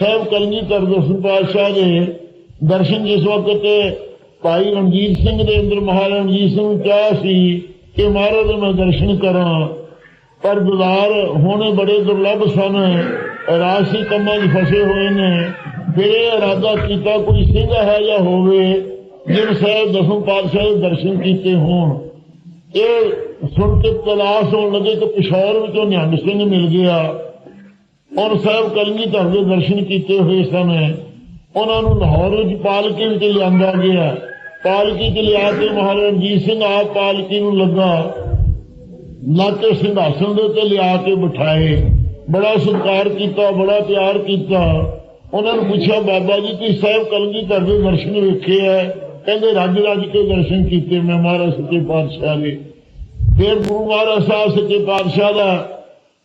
ਸਾਹਿਬ ਕਲਗੀਧਰ ਦਸਮ ਪਾਤਸ਼ਾਹ ਦੇ ਦਰਸ਼ਨ ਜਿਸ ਵਕਤ ਭਾਈ ਰਣਜੀਤ ਸਿੰਘ ਦੇ ਅੰਦਰ ਮਹਾਰਾਜ ਰਣਜੀਤ ਸਿੰਘ ਨੂੰ ਚਾਹ ਸੀ ਕਿ ਮਹਾਰਾਜ ਮੈਂ ਦਰਸ਼ਨ ਕਰਾਂ, ਪਰ ਦੁਲਾਰ ਹੋਣੇ ਬੜੇ ਦੁਰਲੱਭ ਸਨ ਰਾਸ਼ੀ ਕੰਮਾਂ 'ਚ ਫਸੇ ਹੋਏ ਨੇ, ਫਿਰ ਇਹ ਇਰਾਦਾ ਕੀਤਾ ਕੋਈ ਸਿੰਘ ਹੈ ਜਾਂ ਹੋਵੇ, ਜਿਨ ਸਾਹਿਬ ਦਸਮ ਪਾਤਸ਼ਾਹ ਦੇ ਦਰਸ਼ਨ ਕੀਤੇ ਹੋਣ। ਇਹ ਸੁਣ ਕੇ ਤਲਾਸ਼ ਹੋਣ ਲੱਗੇ ਕਿ ਪਿਸ਼ੌਰ ਵਿੱਚੋਂ ਨਿਹੰਗ ਸਿੰਘ ਮਿਲ ਗਿਆ। ਔਰ ਸਾਹਿਬ ਕਲਗੀਧਰ ਦੇ ਦਰਸ਼ਨ ਕੀਤੇ ਹੋਏ ਸਨ ਉਹਨਾਂ ਨੂੰ ਲਾਹੌਰ ਵਿੱਚ ਪਾਲਕੀ ਵਿੱਚ ਲਿਆਂਦਾ ਗਿਆ। ਪਾਲਕੀ 'ਚ ਲਿਆ ਕੇ ਮਹਾਰਾਜਾ ਰਣਜੀਤ ਸਿੰਘ ਆਪ ਪਾਲਕੀ ਨੂੰ ਲੱਗਾ। ਲਾਤੇ ਸਿੰਘਾਸਨ ਦੇ ਉੱਤੇ ਲਿਆ ਕੇ ਬਿਠਾਏ। ਬੜਾ ਸਤਿਕਾਰ ਕੀਤਾ, ਬੜਾ ਪਿਆਰ ਕੀਤਾ। ਉਹਨਾਂ ਨੂੰ ਪੁੱਛਿਆ, ਬਾਬਾ ਜੀ, ਤੁਸੀਂ ਸਾਹਿਬ ਕਲਗੀਧਰ ਦੇ ਦਰਸ਼ਨ ਵੇਖੇ ਐ? ਕਹਿੰਦੇ, ਰੱਜ ਰੱਜ ਕੇ ਦਰਸ਼ਨ ਕੀਤੇ ਮੈਂ ਮਹਾਰਾਜ ਸੱਚੇ ਪਾਤਸ਼ਾਹ ਦੇ। ਫਿਰ ਗੁਰੂ ਮਹਾਰਾਜ ਸਾਹਿਬ ਸੱਚੇ ਪਾਤਸ਼ਾਹ ਦਾ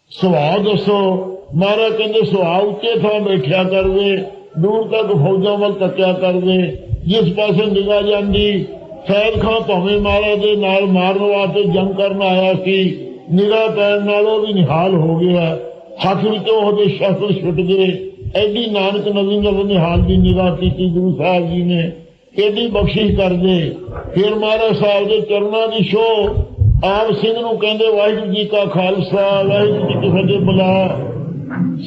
ਸੁਭਾਅ ਦੱਸੋ ਮਹਾਰਾਜ ਕਹਿੰਦੇ ਸੁਹਾ ਉੱਚੇ ਥਾਂ ਬੈਠਿਆ ਕਰਦੇ ਦੂਰ ਤੱਕ ਫੌਜਾਂ ਵੱਲ ਤੱਕਿਆ ਕਰਦੇ ਜਿਸ ਪਾਸੇ ਨਿਗਾਹ ਜਾਂਦੀ ਫੈਦ ਖਾਂ ਭਾਵੇਂ ਮਹਾਰਾਜ ਦੇ ਨਾਲ ਮਾਰਨ ਵਾਸਤੇ ਜੰਗ ਕਰਨ ਆਇਆ ਸੀ, ਨਿਗਾਹ ਪੈਣ ਨਾਲ ਉਹ ਵੀ ਨਿਹਾਲ ਹੋ ਗਿਆ। ਹੱਥ ਵਿੱਚੋਂ ਉਹਦੇ ਸ਼ਸਤਰ ਛੁੱਟ ਗਏ। ਐਡੀ ਨਾਨਕ ਨਵੀਂ ਨਵੀਂ ਨਿਹਾਲ ਦੀ ਨਿਗਾਹ ਕੀਤੀ ਗੁਰੂ ਸਾਹਿਬ ਜੀ ਨੇ। ਐਡੀ ਬਖਸ਼ਿਸ਼ ਕਰਦੇ। ਫਿਰ ਮਹਾਰਾਜ ਸਾਹਿਬ ਦੇ ਚਰਨਾਂ ਦੀ ਛੋਹ ਆਪ ਸਿੰਘ ਨੂੰ ਕਹਿੰਦੇ, ਵਾਹਿਗੁਰੂ ਜੀ ਕਾ ਖਾਲਸਾ, ਵਾਹਿਗੁਰੂ ਜੀ ਕੀ ਫਤਿਹ, ਬੁਲਾ।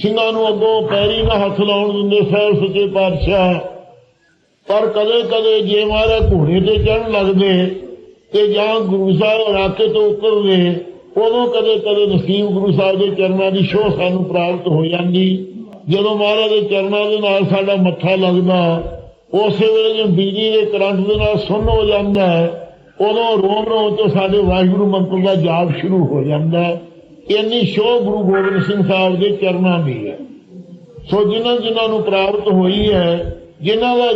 ਸਿੰਘਾਂ ਨੂੰ ਅੱਗੋਂ ਪੈਰੀ ਨਾਲ ਹੱਥ ਲਾਉਣ ਦਿੰਦੇ ਸਾਹਿਬ ਸੱਚੇ ਪਾਤਸ਼ਾਹ ਪਰ ਕਦੇ ਕਦੇ ਜੇ ਮਾਰਾ ਘੋੜੇ ਤੇ ਚੜਨ ਲੱਗਦੇ ਤੇ ਜਾਂ ਗੁਰੂ ਸਾਹਿਬ ਰਾਤੇ ਤੋਂ ਉਤਰਦੇ ਉਦੋਂ ਕਦੇ ਕਦੇ ਨਸੀਬ ਗੁਰੂ ਸਾਹਿਬ ਦੇ ਚਰਨਾਂ ਦੀ ਸੋਹ ਸਾਨੂੰ ਪ੍ਰਾਪਤ ਹੋ ਜਾਂਦੀ ਜਦੋਂ ਮਹਾਰਾਜ ਦੇ ਚਰਨਾਂ ਦੇ ਨਾਲ ਸਾਡਾ ਮੱਥਾ ਲੱਗਦਾ ਉਸੇ ਵੇਲੇ ਜੇ ਬਿਜਲੀ ਦੇ ਕਰੰਟ ਦੇ ਨਾਲ ਸੁੰਨ ਹੋ ਜਾਂਦਾ ਹੈ, ਉਦੋਂ ਰੋਮ ਰੋਮ ਤੋਂ ਸਾਡੇ ਵਾਹਿਗੁਰੂ ਮੰਤਰ ਦਾ ਜਾਪ ਸ਼ੁਰੂ ਹੋ ਜਾਂਦਾ ਹੈ। ਇੰਨੀ ਸ਼ੋਅ ਗੁਰੂ ਗੋਬਿੰਦ ਸਿੰਘ ਸਾਹਿਬ ਦੇ ਚਰਨਾਂ ਦੀ ਹੈ। ਸੋ ਜਿਨ੍ਹਾਂ ਜਿਨ੍ਹਾਂ ਨੂੰ ਪ੍ਰਾਪਤ ਹੋਈ ਹੈ, ਜਿਨ੍ਹਾਂ ਦਾ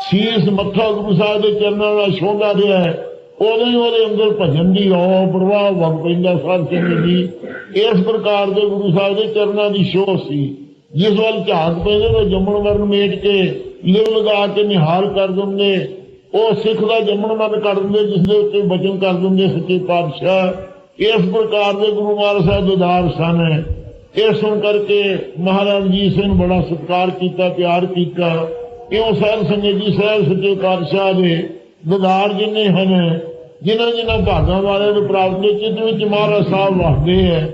ਸੀਸ ਮੱਥਾ ਗੁਰੂ ਸਾਹਿਬ ਦੇ ਚਰਨਾਂ ਨਾਲ ਛੋਂਦਾ ਰਿਹਾ ਹੈ ਉਦੋਂ ਹੀ ਉਹਦੇ ਅੰਦਰ ਭਜਨ ਦੀ ਔ ਪ੍ਰਵਾਹ ਵਗ ਪੈਂਦਾ ਸਾਧ ਸਿੰਘ ਜੀ ਇਸ ਪ੍ਰਕਾਰ ਦੇ ਗੁਰੂ ਸਾਹਿਬ ਦੇ ਚਰਨਾਂ ਦੀ ਸ਼ੋਅ ਸੀ। ਜਿਸ ਵੱਲ ਝਾਕ ਪੈਂਦੇ ਉਹ ਜੰਮਣ ਮਰਨ ਮੇਟ ਕੇ ਲਿਵ ਲਗਾ ਕੇ ਨਿਹਾਲ ਕਰ ਦਿੰਦੇ। ਉਹ ਸਿੱਖ ਦਾ ਜੰਮਣ ਮਰਨ ਕਰ ਦਿੰਦੇ, ਜਿਸ ਦੇ ਉੱਤੇ ਬਚਨ ਕਰ ਦਿੰਦੇ ਸੱਚੇ ਪਾਤਸ਼ਾਹ। ਇਸ ਪ੍ਰਕਾਰ ਦੇ ਗੁਰੂ ਮਹਾਰਾਜ ਸਾਹਿਬ ਦੇ ਦਾਰ ਸਨ। ਇਹ ਸੁਣ ਕਰਕੇ ਮਹਾਰਾਜ ਜੀ ਸਿੰਘ ਬੜਾ ਸਤਿਕਾਰ ਕੀਤਾ, ਪਿਆਰ ਕੀਤਾ। ਕਿਉਂ ਸਾਹਿਬ ਸੰਗਤ ਜੀ ਸਾਹਿਬ ਸੱਚੇ ਪਾਤਸ਼ਾਹ ਦੇ ਦਿਦਾਰ ਜਿੰਨੇ ਹਨ ਜਿਨ੍ਹਾਂ ਜਿਨ੍ਹਾਂ ਭਾਗਾਂ ਵਾਲਿਆਂ ਨੂੰ ਪ੍ਰਾਪਤ ਨੇ ਚਿੱਤ ਵਿੱਚ ਮਹਾਰਾਜ ਸਾਹਿਬ ਵਸਦੇ ਹੈ।